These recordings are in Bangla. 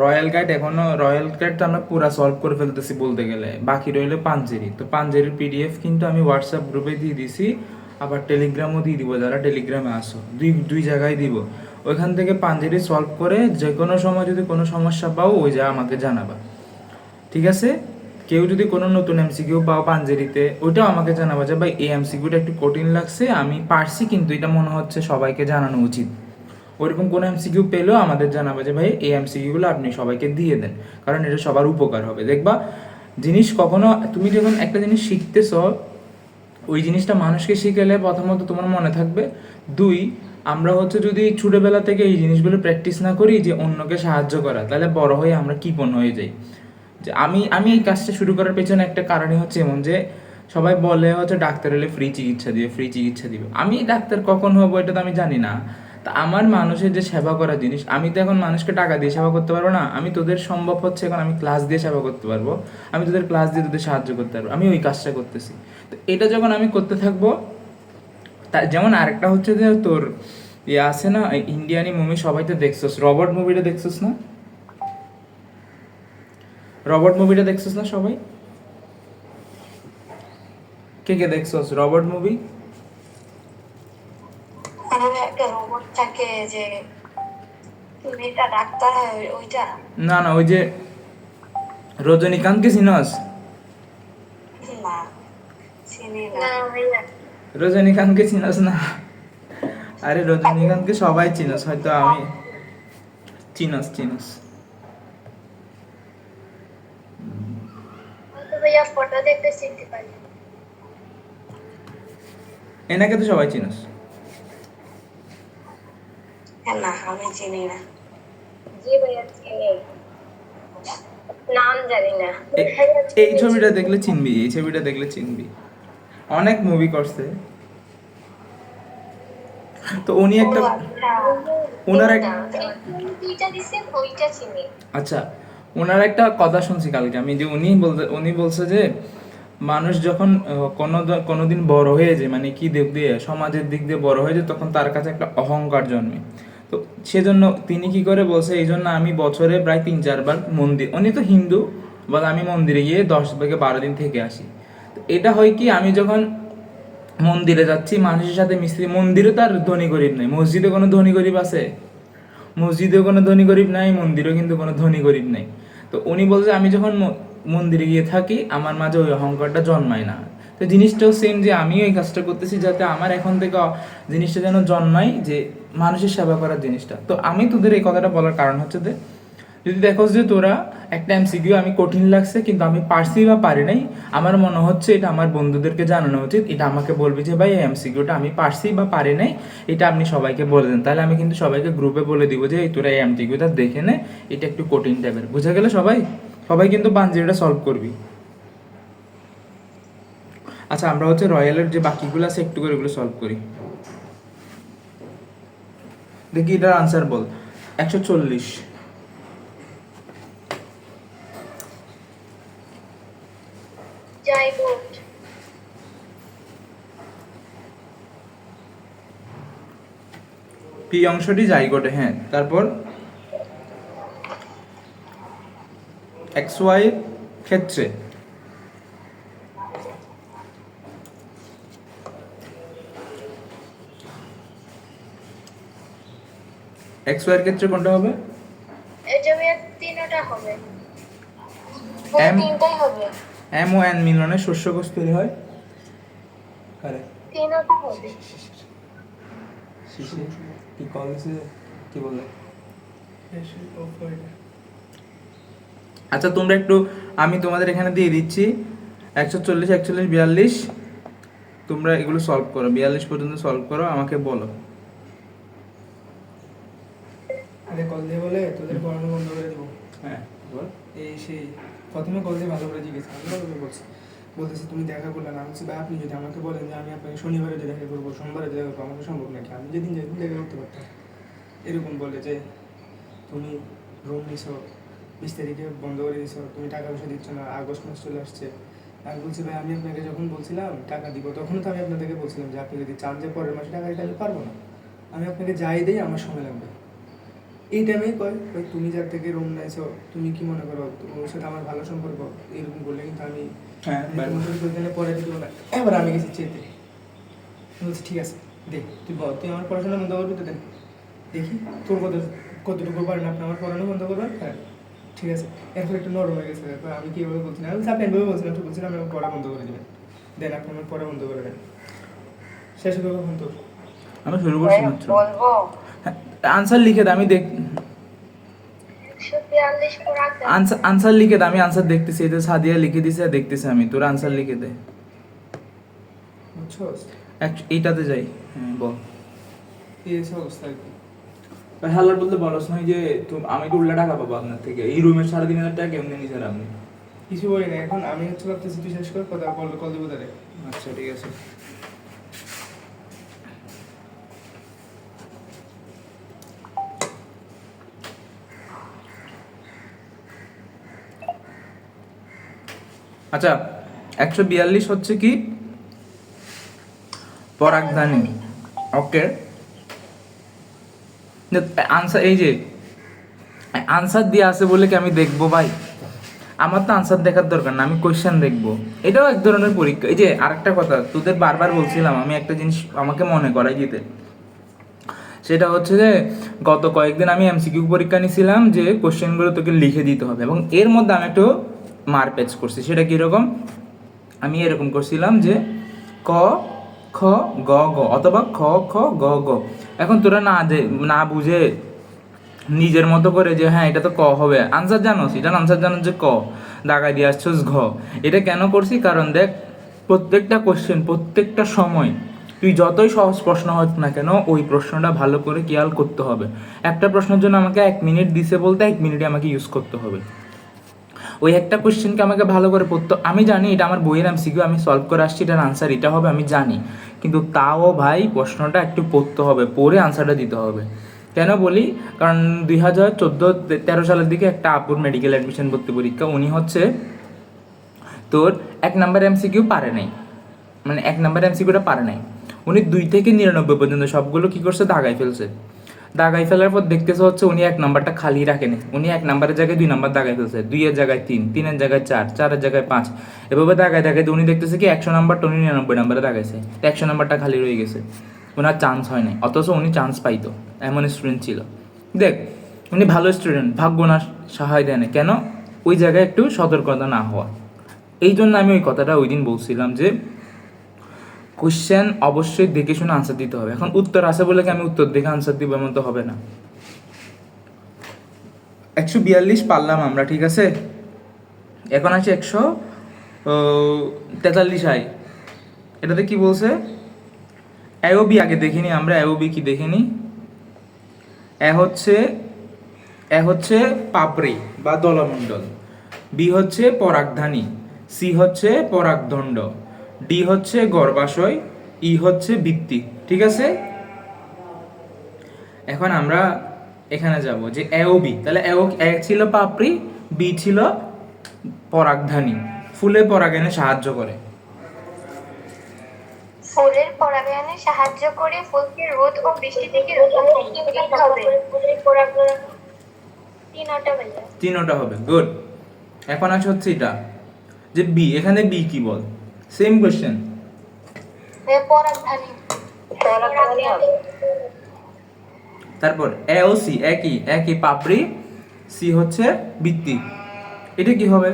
রয়্যাল গাইড এখনও রয়্যাল গাইড তো আমরা পুরো সলভ করে ফেলতেছি বলতে গেলে। বাকি রইল পাঞ্জেরি তো পাঞ্জেরির পিডিএফ কিন্তু আমি হোয়াটসঅ্যাপ গ্রুপে দিয়ে দিছি, আবার টেলিগ্রামও দিয়ে দিব, যারা টেলিগ্রামে আসো দুই দুই জায়গায় দিব। ওইখান থেকে পাঞ্জেরি সলভ করে যে কোনো সময় যদি কোনো সমস্যা পাও, ওই যা আমাকে জানাবা। ঠিক আছে? কেউ যদি কোনো নতুন এমসিকিউ পাও পাঞ্জেরিতে ওইটাও আমাকে জানাবা যে, ভাই, এই এমসিকিউটা একটু কঠিন লাগছে, আমি পারছি কিন্তু এটা মনে হচ্ছে সবাইকে জানানো উচিত। ওইরকম কোনো এমসিকিউ পেলেও আমাদের জানাবে যে, ভাই, এই এমসিকিউগুলো আপনি সবাইকে দিয়ে দেন। কারণ এটা সবার উপকার হবে। দেখবা, জিনিস কখনো, তুমি যখন একটা জিনিস শিখতেছ, ওই জিনিসটা মানুষকে শিখালে প্রথমত তোমার মনে থাকবে, দুই, আমরা হচ্ছে যদি ছোটোবেলা থেকে এই জিনিসগুলো প্র্যাকটিস না করি যে অন্যকে সাহায্য করা, তাহলে বড় হয়ে আমরা কৃপণ হয়ে যাই। যে আমি আমি এই কাজটা শুরু করার পেছনে একটা কারণই হচ্ছে এমন যে, সবাই বলে হচ্ছে, ডাক্তার হলে ফ্রি চিকিৎসা দিবে ফ্রি চিকিৎসা দিবে। আমি ডাক্তার কখন হব এটা তো আমি জানি না। তা আমার মানুষের যে সেবা করা জিনিস, আমি তো এখন মানুষকে টাকা দিয়ে সেবা করতে পারব না। আমি তোদের সম্ভব হচ্ছে এখন আমি ক্লাস দিয়ে সেবা করতে পারব। আমি তোদের ক্লাস দিয়ে তোদের সাহায্য করতে পারব। আমি ওই কাজটা করতেছি। তো এটা যখন আমি করতে থাকব, তা যেমন আরেকটা হচ্ছে যে তোর ইয়ে আছে না ইন্ডিয়ানি মুভি সবাই তো দেখছস। রবট মুভিটা দেখছস না? রবট মুভিটা দেখছস না সবাই? কে কে দেখছস? Robot movie? মানে একটা রোবট থাকে যে মেয়েটা ডাক্তার হয় ওইটা? না না ওই যে রজনীকান্তকে চিনস? না চিনি না। রজনীকান্তকে চিনস না? আরে রজনীকান্তকে সবাই চিনস হয়তো আমি চিনস চিনস। ভাইয়া চিনতে পারি। এনাকে তো সবাই চিনস। না আমি চিনি না জি ভাইয়া চিনি নাম জানি না এই ছবিটা দেখলে চিনবি এই ছবিটা দেখলে চিনবি। অনেক মুভি করছে। তো উনি একটা আচ্ছা। ওনার এক দুইটা দিছেন ওইটা চিনি। আচ্ছা ওনার একটা কথা শুনছি কালকে আমি যে উনি বলতে উনি বলছে যে মানুষ যখন কোনো কোনোদিন বড় হয়ে যায় মানে কি দিক দিয়ে সমাজের দিক দিয়ে বড় হয়ে যায় তখন তার কাছে একটা অহংকার জন্মে। তো সেজন্য তিনি কি করে বলছে এই জন্য আমি বছরে প্রায় তিন চারবার মন্দির উনি তো হিন্দু বলে আমি মন্দিরে গিয়ে দশ থেকে বারো দিন থেকে আসি। এটা হয় কি, আমি যখন মন্দিরে যাচ্ছি, মানুষের সাথে মিশছি, মন্দিরে তো আর ধনী গরিব নেই, মসজিদে কোনো ধনী গরিব আছে? মসজিদেও কোনো ধনী গরিব নাই, মন্দিরেও কিন্তু কোনো ধনী গরিব নাই। তো উনি বলছে, আমি যখন মন্দিরে গিয়ে থাকি, আমার মাঝে ওই অহংকারটা জন্মায় না। তো জিনিসটাও সেম যে আমি ওই কাজটা করতেছি যাতে আমার এখন থেকে জিনিসটা যেন জন্মায় যে মানুষের সেবা করার জিনিসটা। তো আমি তোদের এই কথাটা বলার কারণ হচ্ছে যে, যদি দেখো যে তোরা একটা এমসিকিউ আমি কঠিন লাগছে কিন্তু আমি পারছি বা পারি নাই, আমার মনে হচ্ছে এটা আমার বন্ধুদেরকে জানানো উচিত। এটা আমাকে বলবি যে, ভাই, এই এমসিকিউটা আমি পারছি বা পারি নাই, এটা আপনি সবাইকে বলে দেন। তাহলে আমি কিন্তু সবাইকে গ্রুপে বলে দিব যে, এই তোরা এই এমসিকিউটা দেখে নে, এটা একটু কঠিন টাইপের বুঝা গেলে সবাই? সবাই কিন্তু পাঞ্জিটা সলভ করবি। আচ্ছা আমরা হচ্ছে রয়্যালের যে বাকিগুলো আছে একটু করে ওগুলো সলভ করি। দেখি এটার আনসার বল। একশো চল্লিশ। পি অংশটি জাইগোটে হ্যাঁ। তারপর? এক্স ওয়াই ক্ষেত্রে। এক্স ওয়াই এর ক্ষেত্রে কোনটা হবে? এটা তিনটা হবে। M- তিনটাই হবে। এম ও এন মিলনে শস্য কোষ তৈরি হয়। কারেক্ট তিনটা হবে। শিশির কি কল দিছে কি বলে আচ্ছা তোমরা একটু আমি তোমাদের এখানে দিয়ে দিচ্ছি। একশো চল্লিশ একচল্লিশ বিয়াল্লিশ। তোমরা এগুলো সলভ করো। বিয়াল্লিশ পর্যন্ত সলভ করো আমাকে বলো। আরে কল দিয়ে বলে তোদের পড়ানো বন্ধ করে দেবো। হ্যাঁ বল। এই সেই প্রথমে কল দিয়ে ভালো করে জিজ্ঞেস আমি ভালো করে বলছি। বলতেছে তুমি দেখা করলে না? বলছি ভাই আপনি যদি আমাকে বলেন যে আমি আপনাকে শনিবারে যে দেখা করব সোমবারে যে দেখা করব আমাকে সম্ভব নাকি? আমি যেদিন যেদিন দেখা করতে পারতাম এরকম বলে যে তুমি রুম নিছো বিশ তারিখে বন্ধ করে দিছো তুমি টাকা পয়সা দিচ্ছ না আগস্ট মাস চলে আসছে। আমি বলছি ভাই আমি আপনাকে যখন বলছিলাম টাকা দিব তখন তো আমি আপনাদেরকে বলছিলাম যে আপনি যদি চান যে পরের মাসে টাকা দিতে আমি পারব না। আমি আপনাকে যাই দিই আমার সময় লাগবে। এই টাইমেই কয় তুমি যার থেকে রুম নাইছো তুমি কি মনে করো? ওর সাথে আমার ভালো সম্পর্ক? এরকম বললে কিন্তু আমি হ্যাঁ পরে দিতে না। এবার আমি গেছি চেতে। বলছি ঠিক আছে দেখ তুই বল তুই আমার পড়াশোনা বন্ধ করবি তো দেখি। তোর কত কতটুকু পারেন আপনি আমার পড়ানো বন্ধ করবেন? হ্যাঁ ঠিক আছে। এরপর একটু নরম হয়ে গেছে। এরপর আমি কীভাবে বলছি না? আমি আপনি এভাবে বলছিলাম একটু বলছিলাম আমি পড়া বন্ধ করে দেবেন। দেন আপনি আমার পড়া বন্ধ করে দেন। শেষ হবে কখন তোর? আমি শুরু করছি বলব? আনসার লিখে দে আমি দেখ একশো বিয়াল্লিশ পরাগ দেন আনসার আনসার লিখে দে আমি আনসার দেখতেছি এটা সাদিয়া লিখে দিছে দেখতেছি আমি। তোর আনসার লিখে দে। এইটাতে যাই। হ্যাঁ বল। হ্যালার বলতে বলস নাই যে তুমি আমি তো উল্টা টাকা পাবো আপনার থেকে? এই রুমের সাড়ে তিন হাজার টাকা কেমনি নিছেন আপনি? কিছু বলি না এখন আমি হচ্ছে ভাবতেছি তুই শেষ কর কথা কল কল দেবো তারে আচ্ছা ঠিক আছে। আচ্ছা একশো বিয়াল্লিশ হচ্ছে কি? পরাগধানী। ওকে। আনসার এই যে আনসার দিয়ে আছে বলে কি আমি দেখব ভাই? আমার তো আনসার দেখার দরকার না, আমি কোয়েশ্চেন দেখব। এটাও এক ধরনের পরীক্ষা। এই যে, আরেকটা কথা, তোদের বারবার বলছিলাম, আমি একটা জিনিস আমাকে মনে করাই দিতে। সেটা হচ্ছে যে, গত কয়েকদিন আমি এমসিকিউ পরীক্ষা নিয়েছিলাম যে কোশ্চেনগুলো তোকে লিখে দিতে হবে। এবং এর মধ্যে আমি একটু মার পেচ করছি। সেটা কীরকম? আমি এরকম করছিলাম যে ক, খ, গ গ অথবা খ খ, গ গ। এখন তোরা না না বুঝে নিজের মতো করে যে হ্যাঁ এটা তো ক হবে। আনসার জানোস? এটা আনসার জানো যে ক? দাগাই দিয়ে আসছোস ঘ। এটা কেন করছি? কারণ দেখ, প্রত্যেকটা কোশ্চেন প্রত্যেকটা সময় তুই যতই সহজ প্রশ্ন হোক না কেন, ওই প্রশ্নটা ভালো করে খেয়াল করতে হবে। একটা প্রশ্নের জন্য আমাকে এক মিনিট দিছে বলতে এক মিনিটে আমাকে ইউজ করতে হবে। ওই একটা কোশ্চেনকে আমাকে ভালো করে পড়তো আমি জানি এটা আমার বইয়ের এমসিকিউ আমি সলভ করে আসছি, এটার আনসার এটা হবে, আমি জানি। কিন্তু তাও ভাই প্রশ্নটা একটু পড়তে হবে, পড়ে আনসারটা দিতে হবে। কেন বলি? কারণ দুই হাজার চোদ্দ তেরো সালের দিকে একটা আপুর মেডিকেল অ্যাডমিশন ভর্তি পরীক্ষা, উনি হচ্ছে তোর এক নাম্বার এমসিকিউ পারে নাই। মানে এক নাম্বার এমসিকিউটা পারে নাই। উনি দুই থেকে নিরানব্বই পর্যন্ত সবগুলো কি করছে? দাগাই ফেলছে। দাগাই ফেলার পর দেখতেছে হচ্ছে উনি এক নাম্বারটা খালি রাখেনি উনি এক নাম্বারের জায়গায় দুই নাম্বার দাগাই ফেলছে। দুইয়ের জায়গায় তিন, তিনের জায়গায় চার, চারের জায়গায় পাঁচ। এভাবে দাগায় দাগাইতে উনি দেখতেছে কি একশো নাম্বারটা উনি নিরানব্বই নাম্বারে দাগাইছে। একশো নাম্বারটা খালি রয়ে গেছে। ওনার চান্স হয় নাই। অথচ উনি চান্স পাইতো। এমন স্টুডেন্ট ছিল। দেখ, উনি ভালো স্টুডেন্ট ভাগ্য না সহায় দেয় না কেন? ওই জায়গায় একটু সতর্কতা না হওয়া। এই জন্য আমি ওই কথাটা ওই দিন বলছিলাম যে কোশ্চেন অবশ্যই দেখে শুনে আনসার দিতে হবে। এখন উত্তর আছে বলে কি আমি উত্তর দেখে আনসার দিব এমন তো হবে না। একশো বিয়াল্লিশ পারলাম আমরা, ঠিক আছে? এখন আছে একশো তেতাল্লিশ আই। এটাতে কি বলছে? অ্যাওবি আগে দেখিনি আমরা অ্যাওবি কি দেখিনি? এ হচ্ছে এ হচ্ছে পাপড়ি বা দলমণ্ডল। বি হচ্ছে পরাগধানী। সি হচ্ছে পরাগদণ্ড। ডি হচ্ছে গর্ভাশয় ই হচ্ছে বৃত্তি ঠিক আছে? এখন আমরা এখানে যাব যে এও বি তাহলে এও এ ছিল পাপড়ি বি ছিল পরাগধানী ফুলে পরাগায়নে সাহায্য করে। ফুলের পরাগায়নে সাহায্য করে ফুলকে রোদ ও বৃষ্টি থেকে রক্ষা হবে। তিনোটা হবে গুড এখন আছে হচ্ছে এটা যে বি এখানে বি কি বল? সেম হবে। তারপর এ ও সি একই একই পাপড়ি সি হচ্ছে বৃত্তি। এটা কি হবে?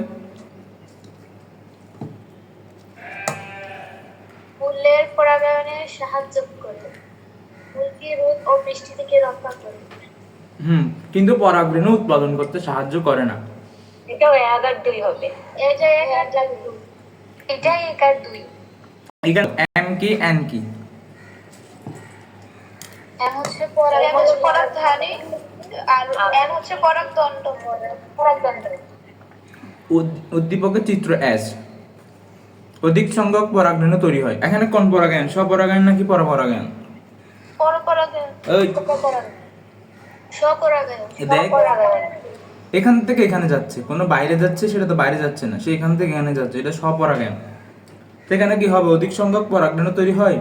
ফুলের পরাগায়নে সাহায্য করে। ফুলকে রোদ ও বৃষ্টি থেকে রক্ষা করে। হুম কিন্তু পরাগরেণু উৎপাদন করতে সাহায্য করে না। এটাও এক আর দুই হবে। আর দুই। এটাই এক আর দুই। এখানে এম কি এন কি এম হচ্ছে এম হচ্ছে পরাগধানী পরাগধানী আর এন হচ্ছে পরাগদণ্ড পরাগদণ্ড উদ- উদ্দীপকের চিত্র এস অধিক সংখ্যক পরাগরেণু তৈরি হয়। এখানে কোন পরাগায়ন স্বপরাগায়ন নাকি পরপরাগায়ন পরপরাগায়ন ওই। স্বপরাগায়ন দেখ। পরাগায়ন এখান থেকে এখানে যাচ্ছে। কোনো বাইরে যাচ্ছে সেটা তো বাইরে যাচ্ছে না। সে এখান থেকে এখানে যাচ্ছে। এটা স্বপরাগায়ন সেখানে কি হবে? অধিক সংখ্যক পরাগরেণু তৈরি হয়।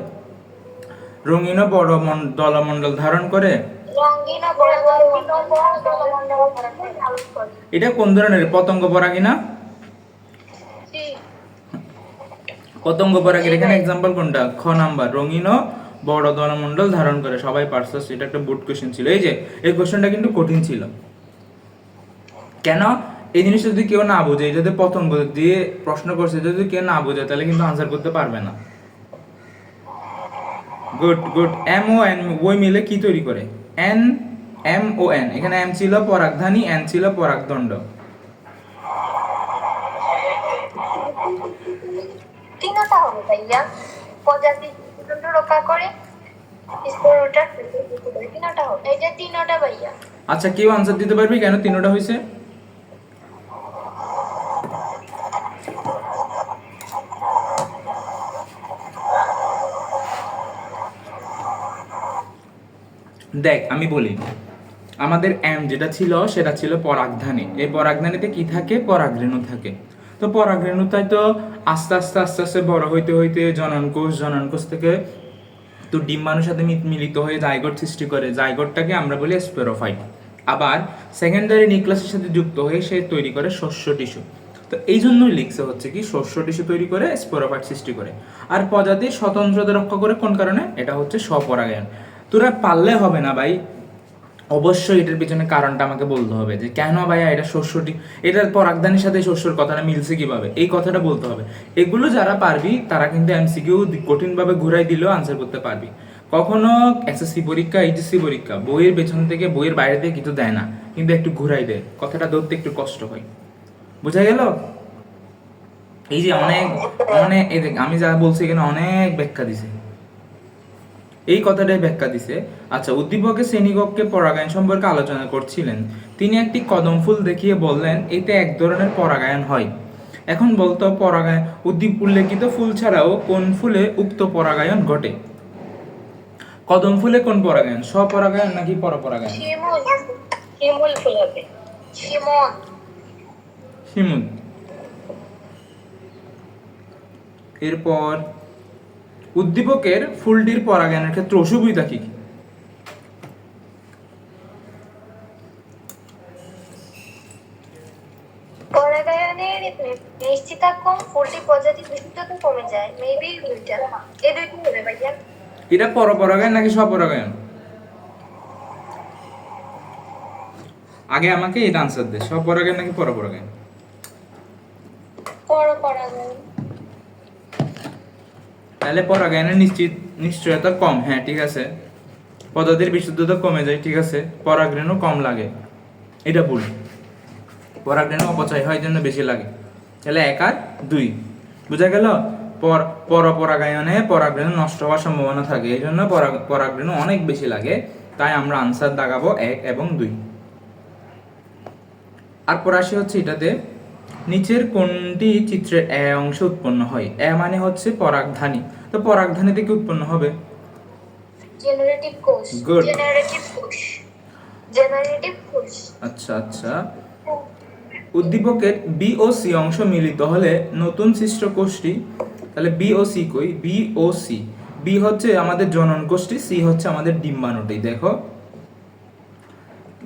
রঙিন বড় মন- দলমণ্ডল ধারণ করে। এটা কোন ধরনের? পতঙ্গ পরাগী না পতঙ্গ পরাগের এখানে এক্সাম্পল কোনটা? খ নাম্বার। রঙিন বড় দলমণ্ডল ধারণ করে। সবাই পারছস এটা একটা বুট কোশ্চেন ছিল। এই যে এই কোশ্চেনটা কিন্তু কঠিন ছিল। কেন এই জিনিসটা যদি কেউ না বোঝে যদি পতঙ্গ দিয়ে প্রশ্ন করছে যদি কেউ না বোঝে তাহলে কিন্তু আনসার করতে পারবে না। Good good M O N ওই মিলে কি তৈরি করে? এন এম ও এন এখানে এম ছিল পরাগধানী এন ছিল পরাগদণ্ড। তিনটা হবে ভাইয়া। প্রজাতি রক্ষা করে স্পোরোটার তিনটা হবে। এটা তিনটা ভাইয়া। আচ্ছা কেউ আনসার দিতে পারবি কেন তিনটা হয়েছে দেখ, আমি বলি। আমাদের এম যেটা ছিল, সেটা ছিল পরাগধানী। এই পরাগধানীতে কি থাকে? পরাগরেণু থাকে। তো পরাগরেণুটাই তো আস্তে আস্তে আস্তে আস্তে বড় হইতে হইতে জননকোষ জননকোষ থেকে তো ডিম্বাণুর সাথে মিলিত হয়ে জাইগোট সৃষ্টি করে। জাইগোটটাকে আমরা বলি স্পেরোফাইট। আবার সেকেন্ডারি নিউক্লিয়াসের সাথে যুক্ত হয়ে সে তৈরি করে শস্য টিস্যু। তো এই জন্যই লিখছে হচ্ছে কি, শস্য টিস্যু তৈরি করে, স্পোরোফাইট সৃষ্টি করে। আর প্রজাতির স্বতন্ত্রতা রক্ষা করে কোন কারণে? এটা হচ্ছে স্বপরাগায়ন। তোরা পারলে হবে না ভাই। অবশ্যই এটার পিছনে কারণটা আমাকে বলতে হবে যে, কেন ভাইয়া এটা শস্যটি এটার পরাগদানের সাথে শস্যর কথাটা মিলছে কীভাবে? এই কথাটা বলতে হবে। এগুলো যারা পারবি, তারা কিন্তু এমসিকিউ কঠিনভাবে ঘুরাই দিলেও আনসার করতে পারবি। কখনো এসএসসি পরীক্ষা এইচএসসি পরীক্ষা, বইয়ের পেছন থেকে, বইয়ের বাইরে থেকে কিছু দেয় না। কিন্তু একটু ঘুরাই দেয়। কথাটা ধরতে একটু কষ্ট হয়। বোঝা গেল? এই যে অনেক মানে দেখ, আমি যা বলছি এখানে অনেক ব্যাখ্যা দিছে। এই কথাটাই ব্যাখ্যা দিছে। আচ্ছা উদ্দীপকের শ্রেণীকক্ষে পরাগায়ন সম্পর্কে আলোচনা করছিলেন। তিনি একটি কদম ফুল দেখিয়ে বললেন এতে এক ধরনের পরাগায়ন হয়। এখন বলতো পরাগায়ন উদ্দীপ উল্লেখিত ফুল ছাড়াও কোন ফুলে উক্ত পরাগায়ন ঘটে? কদম ফুলে কোন পরাগায়ন? স্বপরাগায়ন নাকি পরপরাগায়ন? শিমুল শিমুল ফুল হবে। শিমুল। শিমুল। এরপর উদ্দীপকের ফুলটির পরাগায়নের ক্ষেত্রে অসুবিধা কি কি? পরাগায়নের নিশ্চিতা কম ফুলটি প্রজাতি বিশুদ্ধতা কমে যায়। মেবি দুইটা। এই দুইটা হবে ভাইয়া। এটা পরপরাগায়ন নাকি স্বপরাগায়ন? আগে আমাকে এটা আনসার দে। স্বপরাগায়ন নাকি পরপরাগায়ন? পর পরাগায়ন তাহলে পরাগায়নের নিশ্চিত, নিশ্চয়তা কম। হ্যাঁ ঠিক আছে। পদার্থের বিশুদ্ধতা কমে যায়, ঠিক আছে। পরাগরেণু কম লাগে। এটা ভুল। পরাগরেণু অপচয় হয় জন্য বেশি লাগে। তাহলে এক আর দুই। বুঝা গেল? পর, পরপরাগায়নে পরাগরেণু নষ্ট হওয়ার সম্ভাবনা থাকে। এই জন্য পরাগ- পরাগরেণু অনেক বেশি লাগে। তাই আমরা আনসার দাগাবো এক এবং দুই। আর পর আসি হচ্ছে এটাতে নিচের কোনটি চিত্রের এ অংশে উৎপন্ন হয়? এ মানে হচ্ছে পরাগধানী। তো পরাগধানী থেকে উৎপন্ন হবে? জেনারেটিভ কোষ। Good. জেনারেটিভ কোষ। জেনারেটিভ কোষ। আচ্ছা আচ্ছা। উদ্দীপকের বি ও সি অংশ মিলিত হলে নতুন সৃষ্ট কোষটি তাহলে বি ও সি কই? বি ও সি বি হচ্ছে আমাদের জনন কোষটি সি হচ্ছে আমাদের ডিম্বাণুটি। দেখো।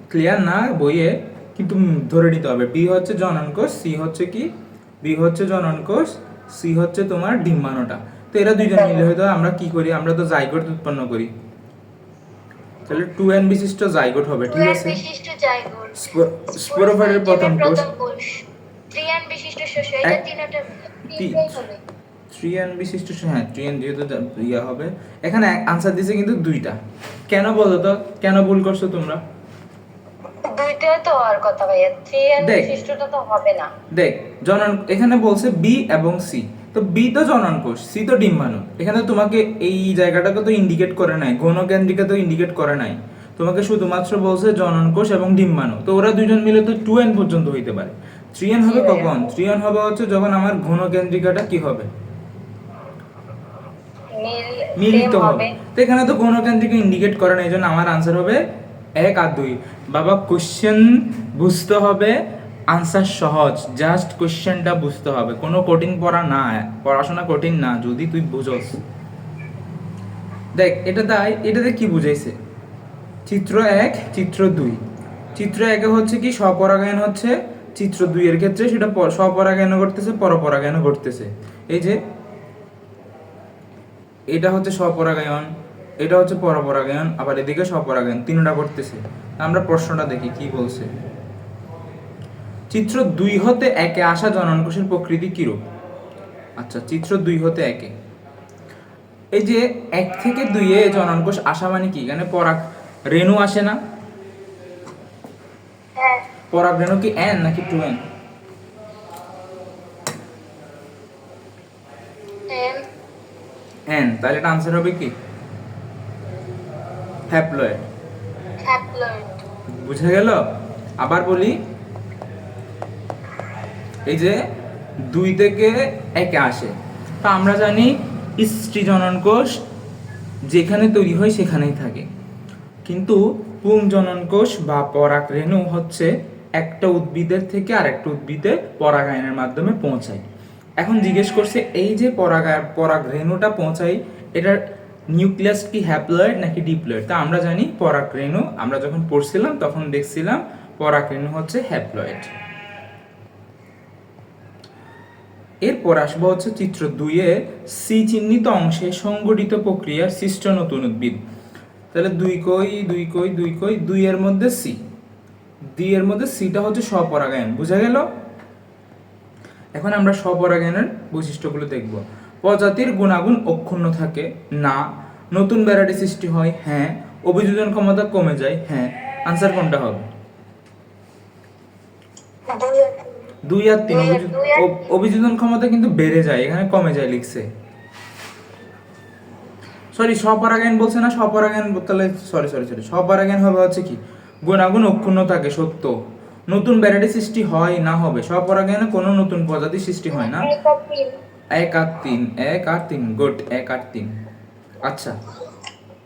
ক্লিয়ার না বইয়ে? কিন্তু ধরে নিতে হবে বি হচ্ছে জনন কোষ সি হচ্ছে কি? বি হচ্ছে জনন কোষ সি হচ্ছে তোমার ডিম্বাণুটা। তো এরা দুইজন মিলে হয়তো আমরা কি করি? আমরা তো জাইগোট উৎপন্ন করি। তাহলে টু এন বিশিষ্ট জাইগোট হবে ঠিক আছে? বিশিষ্ট জাইগোট। স্পোরোফাইটের প্রথম কোষ। থ্রি এন বিশিষ্ট হ্যাঁ থ্রি এন যেহেতু ইয়া হবে। এখানে আনসার দিছে কিন্তু দুইটা। কেন বলো তো কেন ভুল করছ তোমরা? তো কথা ভাইয়া দেখ। বিশিষ্টটা তো হবে না। দেখ জনন এখানে বলছে বি এবং সি তো বি তো জনন কোষ সি তো ডিম্বাণু। এখানে তোমাকে এই জায়গাটাকে তো ইন্ডিকেট করে নাই ঘন কেন্দ্রিকা তো ইন্ডিকেট করে নাই। তোমাকে শুধুমাত্র বলছে জনন কোষ এবং ডিম্বাণু। তো ওরা দুজন মিলে তো টু এন পর্যন্ত হইতে পারে। থ্রি এন হবে কখন? থ্রি এন হবে হচ্ছে যখন আমার ঘন কেন্দ্রিকাটা কি হবে? মিল মিলিত হবে। তো এখানে তো গণকেন্দ্রিক ইন্ডিকেট করে না এই জন্য আমার আনসার হবে এক আর দুই। বাবা কোশ্চেন বুঝতে হবে আনসার সহজ। জাস্ট কোশ্চেনটা বুঝতে হবে। কোনো কঠিন পড়া না, পড়াশোনা কঠিন না, যদি তুই বুঝোস। দেখ, এটা তাই এটাতে কি বুঝাইছে। চিত্র এক, চিত্র দুই। চিত্র একে হচ্ছে কি, স্বপরাগায়ন হচ্ছে চিত্র দুই এর ক্ষেত্রে। সেটা স্বপরাগায়ন ঘটতেছে পরপরাগায়ন ঘটতেছে। এই যে, এটা হচ্ছে স্বপরাগায়ন। এটা হচ্ছে পরপরাগায়ন আবার এদিকে স্বপরাগায়ন তিনটা করতেছে। আমরা প্রশ্নটা দেখি কি বলছে? চিত্র দুই হতে একে আসা জননকোষের প্রকৃতি কিরূপ? আচ্ছা চিত্র দুই হতে একে। এই যে এক থেকে দুইয়ে জননকোষ আসা মানে কি? এখানে পরাগ রেণু আসে না? হ্যাঁ। পরাগ রেণু কি এন নাকি টু এন এন তাহলে এটা আনসার হবে কি? হ্যাপ্লয়েড। বুঝা গেল? আবার বলি এই যে দুই থেকে একে আসে। তা আমরা জানি স্ত্রী জনন কোষ যেখানে তৈরি হয় সেখানেই থাকে। কিন্তু পুং জনন কোষ বা পরাগ রেণু হচ্ছে একটা উদ্ভিদের থেকে আরেকটা উদ্ভিদে পরাগায়নের মাধ্যমে পৌঁছায়। এখন জিজ্ঞেস করছে এই যে পরাগায় পরাগ রেণুটা পৌঁছায় এটার নিউক্লিয়াস কি হ্যাপ্লয়েড নাকি ডিপ্লয়েড তা আমরা জানি পরাগ রেণু আমরা যখন পড়ছিলাম, তখন দেখছিলাম পরাগ রেণু হচ্ছে হ্যাপ্লয়েড এরপর আসব হচ্ছে চিত্র দুইয়ে সি চিহ্নিত অংশে সংগঠিত প্রক্রিয়ার সৃষ্ট নতুন উদ্ভিদ। তাহলে দুই কই দুই কই দুই কই, দুই এর মধ্যে সি দুই এর মধ্যে সিটা হচ্ছে স্বপরাগায়ন। বুঝা গেল? এখন আমরা স্বপরাগায়নের বৈশিষ্ট্যগুলো দেখব। প্রজাতির গুণাগুণ অক্ষুণ্ণ থাকে। না নতুন ভ্যারাইটি সৃষ্টি হয় হ্যাঁ। অভিযোজন ক্ষমতা কমে যায় হ্যাঁ। আনসার কোনটা হবে? দুই আর তিন। অভিযোজন ক্ষমতা কিন্তু বেড়ে যায় এখানে কমে যায় লিখছে। সরি স্বপরাগায়ন বলছে না? স্বপরাগায়ন তাহলে সরি সরি সরি স্বপরাগায়ন হবে হচ্ছে কি? গুণাগুণ অক্ষুণ্ণ থাকে সত্য। নতুন ভ্যারাইটি সৃষ্টি হয় না হবে। স্বপরাগায়নে কোনো নতুন প্রজাতি সৃষ্টি হয় না। এক আট তিন এক আট তিন গুড এক আট তিন। আচ্ছা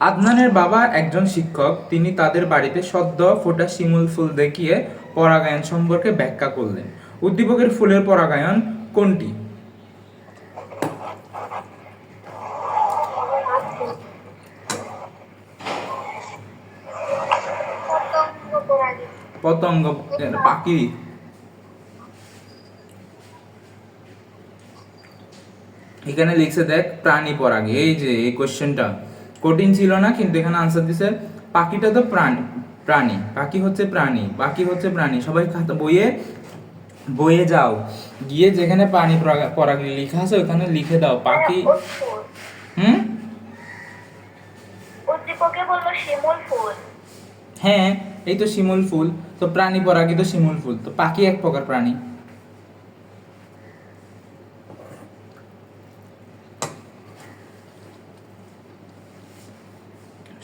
আদনানের বাবা একজন শিক্ষক তিনি তাদের বাড়িতে সদ্য ফোটা শিমুল ফুল দেখিয়ে পরাগায়ন সম্পর্কে ব্যাখ্যা করলেন। উদ্দীপকের ফুলের পরাগায়ন কোনটি? পতঙ্গ পাখি। এখানে লিখছে দেখ প্রাণী পরাগী। এই যে এই কোশ্চেনটা কঠিন ছিল না কিন্তু এখানে আনসার দিছে পাখিটা তো প্রাণী প্রাণী। পাখি হচ্ছে প্রাণী পাখি হচ্ছে প্রাণী। সবাই খাতা বইয়ে বইয়ে যাও। গিয়ে যেখানে প্রাণী পরাগ- লেখা আছে ওখানে লিখে দাও পাখি হুম? হ্যাঁ এই তো শিমুল ফুল। তো প্রাণী পরাগী তো শিমুল ফুল। তো পাখি এক প্রকার প্রাণী।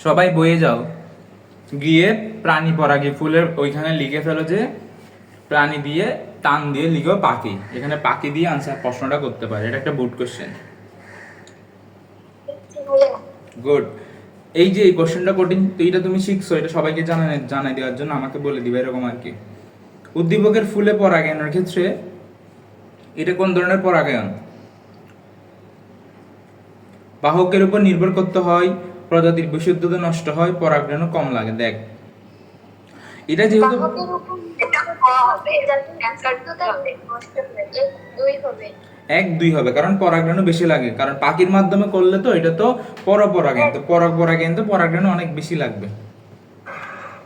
সবাই বয়ে যাও। গিয়ে প্রাণী পরাগী ফুলের ওইখানে লিখে ফেলো যে, প্রাণী দিয়ে টান দিয়ে লিখো পাখি। এখানে পাখি দিয়ে আনসার প্রশ্নটা করতে পারে। এটা একটা বুট কোশ্চেন গুড এই যে এই কোশ্চেনটা কঠিন, তো এটা তুমি শিখছো, এটা সবাইকে জানাই জানাই দেওয়ার জন্য আমাকে বলে দিবে এরকম আর কি। উদ্দীপকের ফুলে পরাগায়নের ক্ষেত্রে এটা কোন ধরনের পরাগায়ন? বাহকের উপর নির্ভর করতে হয় প্রজাতির বিশুদ্ধতা নষ্ট হয় পরাগরেণু কম লাগে দেখ। এটা যেহেতু হয়। এক দুই হবে। এক দুই হবে কারণ পরাগরেণু বেশি লাগে। কারণ পাখির মাধ্যমে করলে তো এটা তো পরপরাগায়ন তো পরপরাগায়ন তো পরাগরেণু অনেক বেশি লাগবে।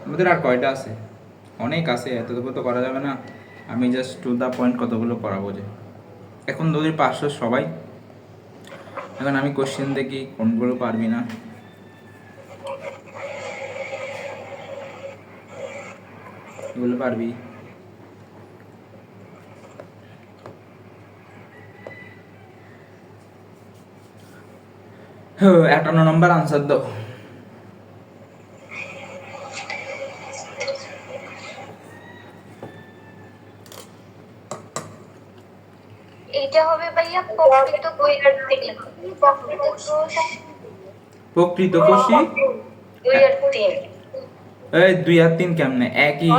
আমাদের আর কয়টা আছে? অনেক আছে এতটুকু তো করা যাবে না। আমি জাস্ট টু দা পয়েন্ট কতগুলো করাবো যে। এখন তোদের পাঁচশো সবাই। এখন আমি কোশ্চেন দেখি কোনগুলো পারবি না। এগুলো পারবি। হ্যাঁ আটান্ন নম্বর আনসার দাও। এইটা হবে ভাইয়া প্রকৃত বইয়ের প্রকৃত কোষ প্রকৃত কোষী দুই আর তিন এই দুই আর তিন কেমনে? একই।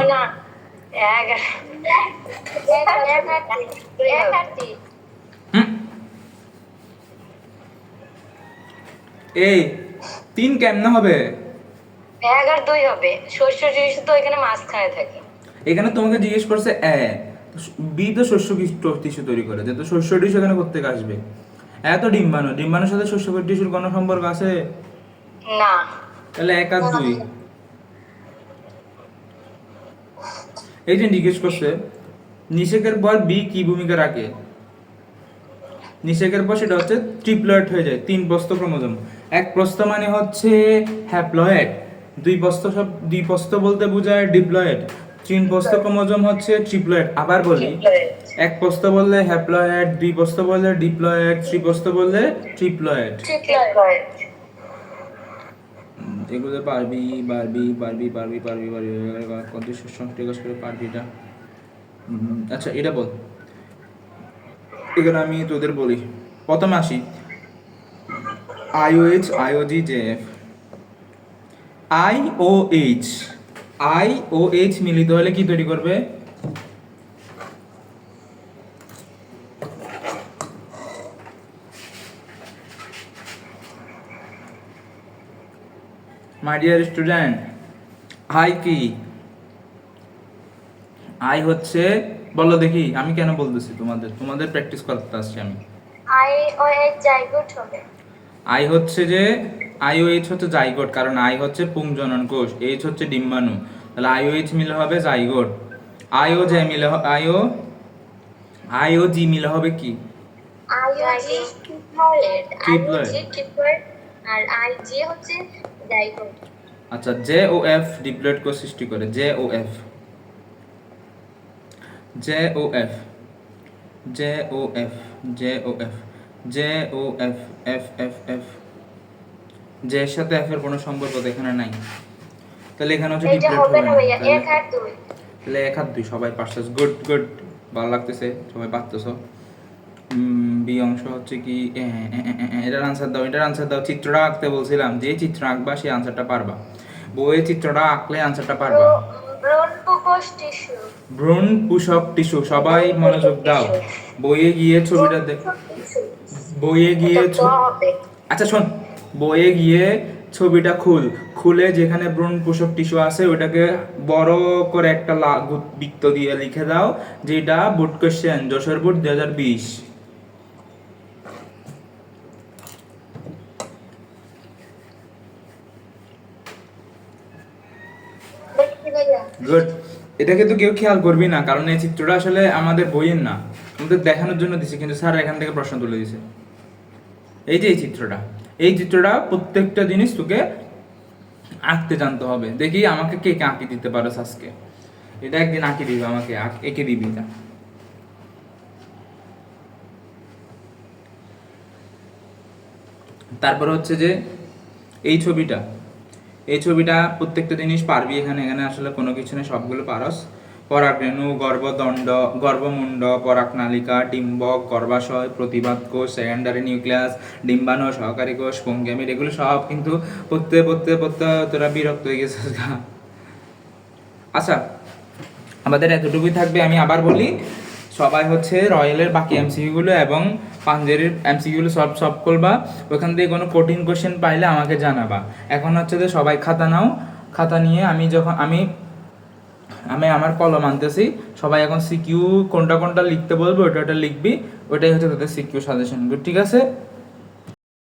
এই তিন কেমনে হবে? এক আর দুই হবে। শস্য তো এখানে মাঝখানে থাকে। এখানে তোমাকে জিজ্ঞেস করছে এ। বি তো শস্য টিস্যু তৈরি করে তো শস্য টিস্যু এখানে করতে আসবে? এত ডিম্বাণু। ডিম্বাণুর সাথে শস্য টিস্যুর কোনো সম্পর্ক আছে? না। তাহলে এক আর দুই। এই যে জিজ্ঞেস করছে নিষেকের পর বি কি ভূমিকা রাখে? নিষেকের পর সেটা হচ্ছে ট্রিপ্লয়েড হয়ে যায় তিন প্রস্থ ক্রোমোজোম। এক প্রস্থ মানে হচ্ছে হ্যাপ্লয়েড। দুই প্রস্থ সব দুই প্রস্থ বলতে বোঝায় ডিপ্লয়েড। তিন প্রস্থ ক্রোমোজোম হচ্ছে ট্রিপলয়েড। আবার বলি এক প্রস্থ বললে হ্যাপ্লয়েড দুই প্রস্থ বললে ডিপ্লয়েড থ্রি প্রস্থ বললে ট্রিপ্লয়েড। এগুলো পারবি পারবি পারবি পারবি পারবি পারবি কত সংখ্যা করে পারবি এটা। আচ্ছা এটা বল। এখানে আমি তোদের বলি। প্রথমে আসি। IOH IOG J F. I O H, I O H মিলিত হলে কি তৈরি করবে? মাই ডিয়ার স্টুডেন্ট আই কি? আই হচ্ছে বলো দেখি আমি কেন বলতেছি তোমাদের? তোমাদের প্র্যাকটিস করতে আসছি আমি। আই ও এর জাইগোট হবে। আই হচ্ছে যে আই ও এইচ হচ্ছে জাইগোট কারণ আই হচ্ছে পুংজনন কোষ এইচ হচ্ছে ডিম্বাণু। তাহলে আই ও এইচ মিলে হবে জাইগোট আই ও জে মিলে I O I O G মিলে হবে কি? Triploid Triploid. আইওজি ট্রিপলয়েড আর আইজি হচ্ছে জাইগোট আচ্ছা জে ও এফ ডিপ্লয়েড কোষ সৃষ্টি করে J O F J O F J O F J O F J O F F F F J এর সাথে এফ এর কোনো সম্পর্ক এখানে নাই। তাহলে এখানে হচ্ছে ডিপ্লয়েড হবে না এক আর দুই। তাহলে এক হাত দুই সবাই পারছিস গুড গুড। ভালো লাগতেছে সবাই পারতেছ। বি অংশ হচ্ছে কি এটার আনসার দাও, এটার আনসার দাও, চিত্রটা আঁকতে বলছিলাম, যে চিত্র আঁকবা সেই আনসারটা পারবা। বইয়ে চিত্রটা আঁকলে আনসারটা পারবা। ব্রণ টিস্যু পুষক টিস্যু সবাই মনোযোগ দাও। বইয়ে গিয়ে ছবিটা দেখ বইয়ে গিয়ে দ আচ্ছা শোন, বইয়ে গিয়ে ছবিটা খুল। খুলে যেখানে ভ্রূণ পোষক টিস্যু আছে ওটাকে বড় করে একটা বৃত্ত দিয়ে লিখে দাও, যেটা বোর্ড কোশ্চেন যশোর বোর্ড দুই হাজার বিশ দেখি ভাইয়া গুড এটা কিন্তু কেউ খেয়াল করবি না, কারণ এই চিত্রটা আসলে আমাদের বইয়ের না, আমাদের দেখানোর জন্য দিছে, কিন্তু স্যার এখান থেকে প্রশ্ন তুলে দিছে। এই যে এই চিত্রটা এই চিত্রটা প্রত্যেকটা জিনিস তোকে আঁকতে জানতে হবে। দেখি আমাকে কে কে আঁকি দিতে পারো আজকে এটা একদিন আঁকি দিবে আমাকে এঁকে দিবি এটা। তারপর হচ্ছে যে এই ছবিটা এই ছবিটা প্রত্যেকটা জিনিস পারবি এখানে এখানে আসলে কোনো কিছু নেই, সবগুলো পারস পরাগরেণু গর্ভদণ্ড, গর্ভমুণ্ড পরাগনালিকা ডিম্বক, গর্ভাশয়, প্রতিবাদ কোষ সেকেন্ডারি নিউক্লিয়াস ডিম্বাণু, সহকারী কোষ পঙ্গেমির এগুলো সব কিন্তু পড়তে পড়তে পড়তে তোরা বিরক্ত হয়ে গেছিস। আচ্ছা আমাদের এতটুকুই থাকবে, আমি আবার বলি, সবাই হচ্ছে রয়্যালের বাকি এমসিকিউগুলো এবং পাঞ্জেরির এমসিকিউগুলো সব সলভ করবা, ওখান থেকে কোনো কঠিন কোশ্চেন পাইলে আমাকে জানাবা। এখন হচ্ছে যে সবাই খাতা নাও, খাতা নিয়ে আমি যখন, আমি আমি আমার কলম আনতেছি, সবাই এখন সিকিউ কোনটা কোনটা লিখতে বলব ওটা ওটা লিখবি ওটাই হচ্ছে তাদের সিকিউ সাজেশন ঠিক আছে?